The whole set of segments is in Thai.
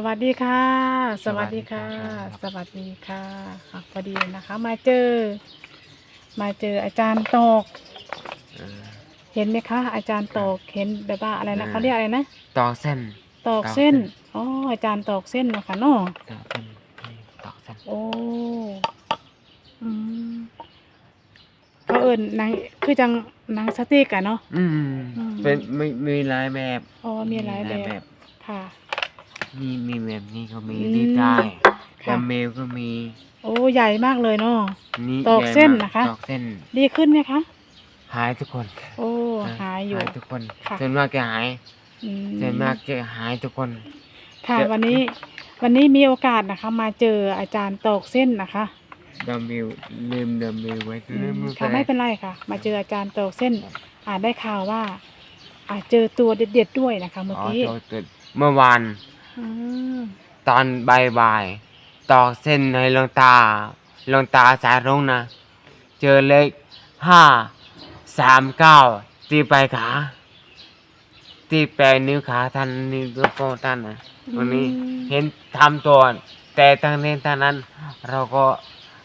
สวัสดีค่ะ สวัสดีค่ะสวัสดีครับสวัสดีค่ะค่ะพอดีนะคะ มาเจอ มาเจออาจารย์ตกเออเห็นไหมคะ อาจารย์ตกเห็นแบบว่าอะไรนะอ่าเขาเรียกอะไรนะตอกเส้นตอกตอกเส้นเส้นอ๋ออาจารย์ตอกเส้นเนาะคะเนาะตอกเส้นนี่ตอกเส้นโอ้อืมเขาเอิญนางคือจังหนางสติ๊กอะเนาะอืมอืมเป็นมีมีหลายแบบอ๋อมีหลายแบบค่ะ มีมีแบบนี้ก็มีอืมที่ได้ค่ะดำเมลก็มีโอ้ใหญ่มากเลยเนาะ นี่ตอกใหญ่เส้นมากนะคะ ตอกเส้น ดีขึ้นไหมคะ หายทุกคน โอ้หายอยู่หายทุกคนค่ะส่วนมากจะหายอืมส่วนมากจะหายทุกคน ค่ะจะวันนี้วันนี้มีโอกาสนะคะ มาเจออาจารย์ตอกเส้นนะคะดัมเมลลืมดัมเมลไว้อืลืมมค่ะไม่เป็นไรค่ะ มาเจออาจารย์ตอกเส้น อ่านได้ข่าวว่าอ่าเจอตัวเด็ดๆด้วยนะคะ เมื่ออ๋อกี้โจทย์เกิดเมื่อวานอืม ตอนบ่ายๆตอกเส้นให้หลวงตาหลวงตาสายรงนะ เจอเลขห้าสามเก้าตีไปขา ตีแปลนิ้วขาท่านนิ้วโป้งท่านนะวันนี้เห็นทำตัวแต่ทั้งนี้ทั้งนั้น เราก็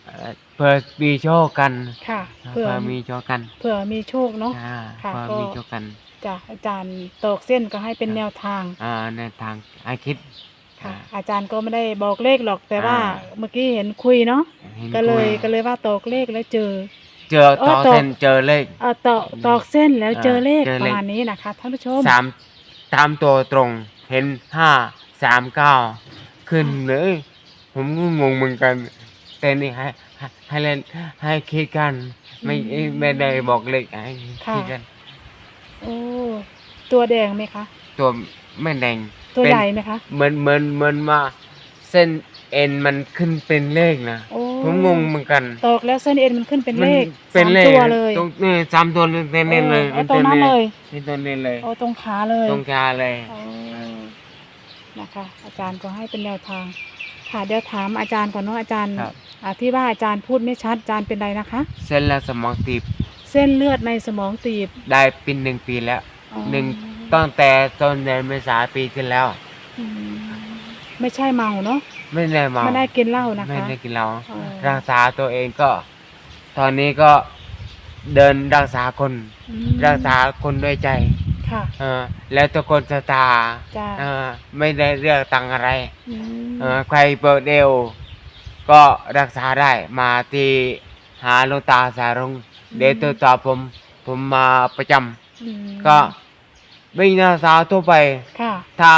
เอ่อเปิดมีโชคกันค่ะเผื่อเพื่อมีโชคกันเผื่อมีโชคเนาะ อ่าค่ะเพื่อก็ มีโชคกัน จ้ะอาจารย์ตอกเส้นก็ให้เป็นแนวทาง อ่าในทางไอคิดค่ะอ่าอาจารย์ก็ไม่ได้บอกเลขหรอกแต่ว่าอ่าเมื่อกี้เห็นคุยเนาะห็นก็เลยคุก็เลยว่าตอกเลขแล้วเจอ เจอเออต่อตกเส้นเจอเลข เออตอกตอกเส้นแล้วเจอเลขเจอปเลขระมาณนี้นะคะท่านผู้ชมสามตามตัวตรงเห็นห้าสามเก้าขึ้นเลย ผมก็งงเหมือนกัน แต่นี่ให้ให้ให้เล่นให้คิดกัน ไม่อืมไม่ได้บอกเลขให้ค่ะคิดกันโอ้ ตัวแดงไหมคะ ตัวไม่แดงตัวเป็นใหญ่ไหมคะเหมือนเหมือนเหมือนมาเส้นเอ็นมันขึ้นเป็นเลขนะโอ้ผมงงเหมือนกันตอกแล้วเส้นเอ็นมันขึ้นเป็นเลขมัเป็นสามเลขตัวเลยตรงนี่สามตัวเลยเน้นๆเลยโอ้เอาตรงนั้นเลยนี่ตัวนี้เลยโอ้ตรงขาเลยตรงกลางเลยโอ้นะคะ อาจารย์ก็ให้เป็นแนวทาง ค่ะเดี๋ยวถามอาจารย์ก่อนเนาะอาจารย์ครับอ่าที่ว่าอาจารย์พูดไม่ชัดอาจารย์เป็นไรนะคะ เส้นและสมองตีบ เส้นเลือดในสมองตีบได้ปีหนึ่งปีแล้วอ๋อ หนึ่งตั้งแต่ต้นเดือนเมษาปีที่แล้ว อืมไม่ใช่เมาเนาะไม่ได้เมาไม่ได้กินเหล้านะไม่คะ ได้กินเหล้าอ๋อ รักษาตัวเองก็ ตอนนี้ก็เดินรักษาคน อืมรักษาคนด้วยใจ ค่ะ เออ แล้วทุกคนจะตาจ้าเออไม่ได้เรียกตังค์อะไรอืมเออใครเปิดเดวก็รักษาได้มาที่หาหลวงตาสายรงเดยวตัวต่อผมผมมาประจำมก็ วิ่งรักษาทั่วไปค่ะ ถ้า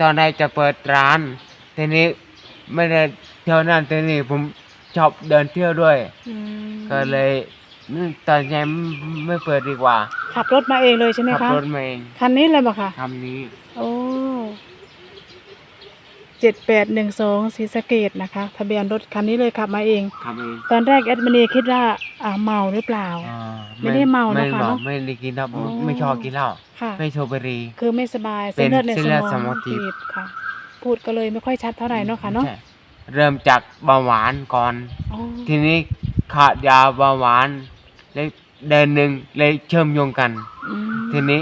ตอนใดจะเปิดร้านทีนี้ไม่ได้เที่ยวนั่นทีนี้ผมชอบเดินเที่ยวด้วย อืมก็เลยอืมตอนนี้ไม่ไม่เปิดดีกว่าขับรถมาเองเลยใช่ไหมขัคะรถมาเองคันนี้เลยบ่ค่ะ คำนี้โอ้ เจ็ดแปดหนึ่งสองศรีสะเกดนะคะ ทะเบียนรถคันนี้เลยขับมาเอง ทำเองตอนแรกแอดมินีคิดว่าอ่าเมาหรือเปล่า อ่าไม่ได้เมาไม่นะคะเมาเนอะไม่ได้กินเหล้าอ๋อ ไม่ชอบกินเหล้าค่ะ ไม่โชว์บุหรี คือไม่สบายเป็เส้นนเลือดในเส้สนเลืมอดสมอองงตีบตีบค่ะ พูดก็เลยไม่ค่อยชัดเท่าไหร่เนาะค่ะเนาะใช่เริ่มจากเบาหวานก่อน อ๋อทีนี้ขาดยาเบาหวานเลยเดือนหนึ่งเลยเชื่อมโยงกัน อืมทีนี้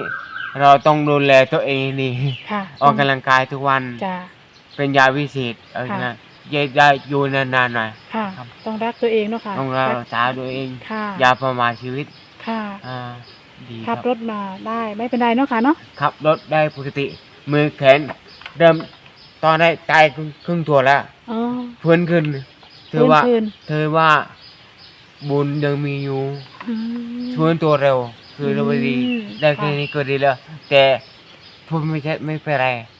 เราต้องดูแลตัวเองให้ดี ค่ะออกกำลังกายทุกวัน จ้ะ เป็นยาวิเศษเอาค่ะ นะยาได้อยู่นานๆหน่อย ค่ะ ครับ ต้องรักตัวเองเนาะค่ะต้องรักษาตัวเองค่ะอย่าประมาทชีวิตค่ะ อ่าดีขับรถมาได้ไม่เป็นไรเนาะค่ะเนาะขับรถได้ปกติ มือแขนเริ่มตอนได้ตายครึ่งครึ่งตัวแล้วอ๋อฟื้นขึ้นถือว่าพื้นเธอว่า บุญยังมีอยู่ๆอืม ฟื้นตัวเร็ว คือเร็วดีอืมได้แค่ค่ะ นี้ก็ดีแล้ว แต่พูดไม่ใช่ไม่เป็นไรค่ะพูด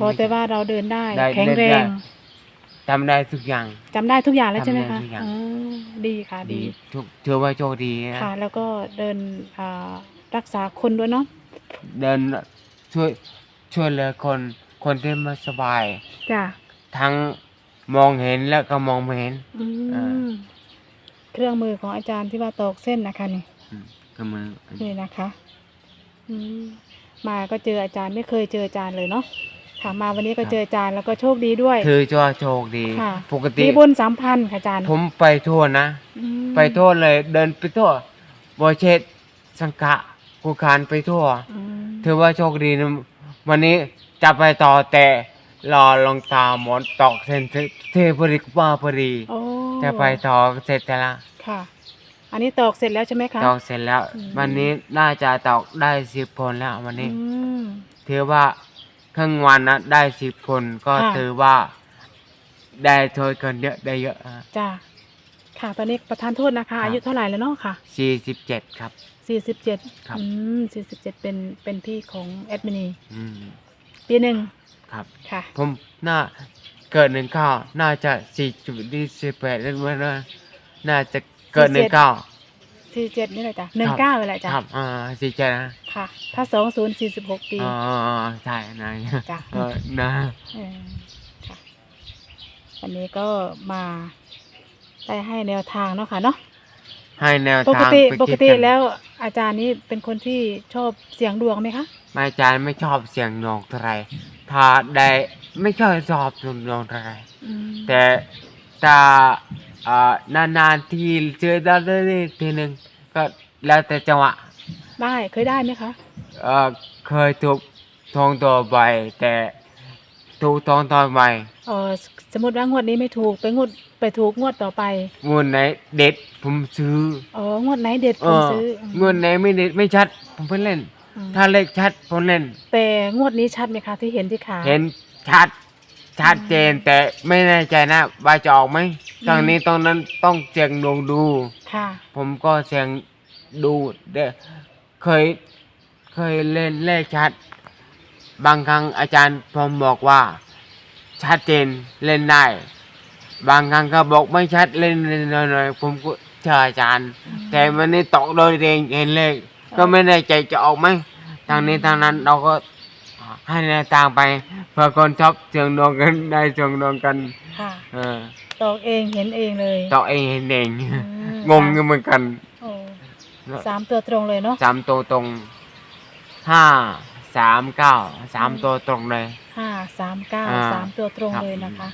ขอไม่แต่ว่าเราเดินได้ ได้แข็งแรเดินได้งทำได้ทุกอย่าง จำได้ทุกอย่างแล้วใช่ไหมจำได้คะทุกอย่าง อ๋อดีค่ะดีทุกถือว่าโชคดีนะค่ะ แล้วก็เดินอ่ารักษาคนด้วยเนาะเดินช่วยช่วยเหลือคนคนที่ไมาสบาย จ้ะทั้งมองเห็นแล้วก็มองไม่เห็น อือ่ามเครื่องมือของอาจารย์ที่ว่าตอกเส้นนะคะนี่ อืมก็มือ นี่นะคะอืมมาก็เจออาจารย์ไม่เคยเจออาจารย์เลยเนาะ ค่ะมาวันนี้ก็เจออาจารย์แล้วก็โชคดีด้วยคือจะโชคดี ค่ะปกติ มีบุญสัมพันธ์ค่ะอาจารย์ผมไปทั่วนะ อืมไปทั่วเลย เดินไปทั่วบอเชตสังกะกูคานไปทั่ว อืมถือว่าโชคดีนะวันนี้จะไปต่อแต่รอหลวงตาหมดตอกเส้นเทพริกว่าพอดี โอ้จะไปต่อเสร็จแล้วค่ะ อันนี้ตอกเสร็จแล้วใช่ไหมคะ ตอกเสร็จแล้ว อืม วันนี้น่าจะตอกได้สิบคนแล้ววันนี้ อืมถือว่า ครึ่งวันนะได้สิบคนก็ค่ะ ถือว่า ได้โทษกันเยอะได้เยอะจ้าค่ะตอนนี้ประธานโทษนะคะ อายุเท่าไหร่แล้วเนาะค่ะสี่สิบเจ็ดครับ สี่สิบเจ็ดครับ อืมสี่สิบเจ็ดเป็นเป็นพี่ของแอดมินีอืมปีหนึ่งครับ ค่ะ ผมน่าเกิดหนึ่งเก้าน่าจะสี่จุดที่สิบแปดเล่นมาน่าจะเกิดหนึ่งเก้า สี่เจ็ดนี่แหละจ้ะหนึ่งเก้าเลยแหละจ้ะครับอ่าสี่เจ็ดนะค่ะ ถ้าสองศูนย์สี่สิบหกปีอ๋อใช่นายจ้ะเออนะเออค่ะวันนี้ก็มาได้ให้แนวทางเนาะค่ะเนาะให้แนวปกทางติไปปกคิดตินแล้วอาจารย์นี้เป็นคนที่ชอบเสียงดวงไหมคะไม่อาจารย์ไม่ชอบเสียงนองเท่าไหรถ้าได้ไม่ชอบชอบเสียงนองเท่าไหรอืมแต่ถ้า อ่านานๆที่เจอได้เลยทีหนึ่งก็แล้วแต่จังหวะ ได้เคยได้ไหมคะเอ่อเคยถูกทองตัวใบแต่ถูกทองตัวใบเออสมมติว่างวดนี้ไม่ถูกไปงวดไปถูกงวดต่อไปงวดไหนเด็ดผมซื้ออ๋องวดไหนเด็ดเอผมอซื้อเงินไหนไม่เด็ดไม่ชัด ผมเพิ่งเล่น อืม ถ้าเลขชัดผมเล่น แต่งวดนี้ชัดไหมคะที่เห็นที่ขาเห็นชัด ชัดเจนแต่ไม่แน่ใจนะว่าจะออกไหมตอนนี้ตรงนั้นต้องเสียงดวงดู ค่ะ ผมก็เสียงดูเด้อเคยเคยเล่นเลขชัด บางครั้งอาจารย์ผมบอกว่า ชัดเจนเล่นได้ บางครั้งก็บอกไม่ชัดเล่นๆหน่อยๆผมก็เชื่ออาจารย์ แต่มันนี่ตกโดยเองเห็นเลขก็ไม่แน่ใจจะออกไหมทางนี้ทางนั้นเราก็ ให้แนวทางไปเพื่อคนชอบเสียงดวงกันได้เสียงดวงกัน ค่ะเออตอกเองเห็นเองเลยต่อเองเห็นเองอืมงงอยู่เหมือนกันโอ้สามตัวตรงเลยเนาะสามตัวตรงห้าสามเก้าสามตัวตรงเลย ห้าสามเก้าอ่าสามตัวตรงครับ เลยนะคะ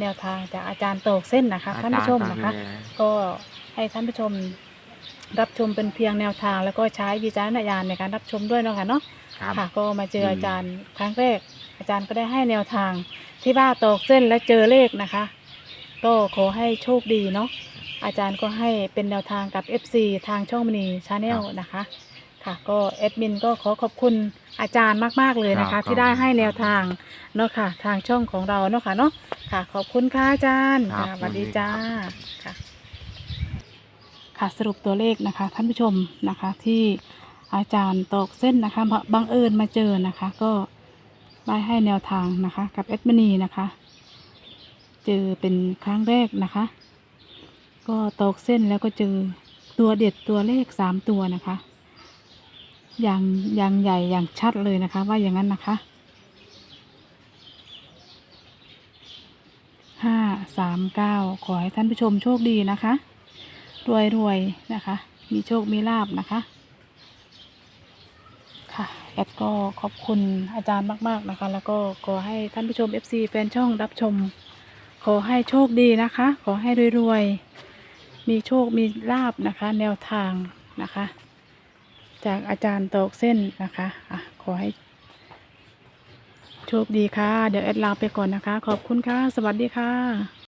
แนวทางจากอาจารย์โตกเส้นนะคะ ท่านผู้ชมนะคะอาจารย์ก็ให้ท่านผู้ชม รับชมเป็นเพียงแนวทาง แล้วก็ใช้วิจารณญาณในการรับชมด้วยเนาะค่ะเนาะครับ ค่ะ ก็มาเจอม อาจารย์ครั้งแรก อาจารย์ก็ได้ให้แนวทางที่ว่าตอกเส้นและเจอเลขนะคะ ก็ขอให้โชคดีเนาะอาจารย์ก็ให้เป็นแนวทางกับ FC ทางช่องมณีชาแนลนะคะ ค่ะ ก็แอดมินก็ขอขอบคุณอาจารย์มากๆเลยนะครัคะ บที่ได้ให้แนวทางเนาะค่ะ ทางช่องของเราเนาะค่ะเนาะค่ะ ขอบคุณค่ะอาจารย์ครับค่ะสวัสดียินดีจ้าครับ ค่ะ ค่ะสรุปตัวเลขนะคะ ท่านผู้ชมนะคะที่อาจารย์ตอกเส้นนะคะบังเอิญมาเจอนะคะ ก็ได้ให้แนวทางนะคะ กับแอดมินีนะคะ เจอเป็นครั้งแรกนะคะ ก็ตอกเส้นแล้วก็เจอตัวเด็ดตัวเลขสามตัวนะคะ อย่างอย่างใหญ่อย่างชัดเลยนะคะ ว่าอย่างนั้นนะคะห้าสามเก้าขอให้ท่านผู้ชมโชคดีนะคะ รวยรวยนะคะ มีโชคมีลาบนะคะ ค่ะแอดก็ขอบคุณอาจารย์มาก ๆนะคะ แล้วก็ขอให้ท่านผู้ชม FC แฟนช่องรับชม ขอให้โชคดีนะคะ ขอให้รวยๆมีโชคมีลาบนะคะ แนวทางนะคะ จากอาจารย์ตอกเส้นนะคะอะขอให้โชคดีค่ะ เดี๋ยวแอดลาไปก่อนนะคะ ขอบคุณค่ะ สวัสดีค่ะ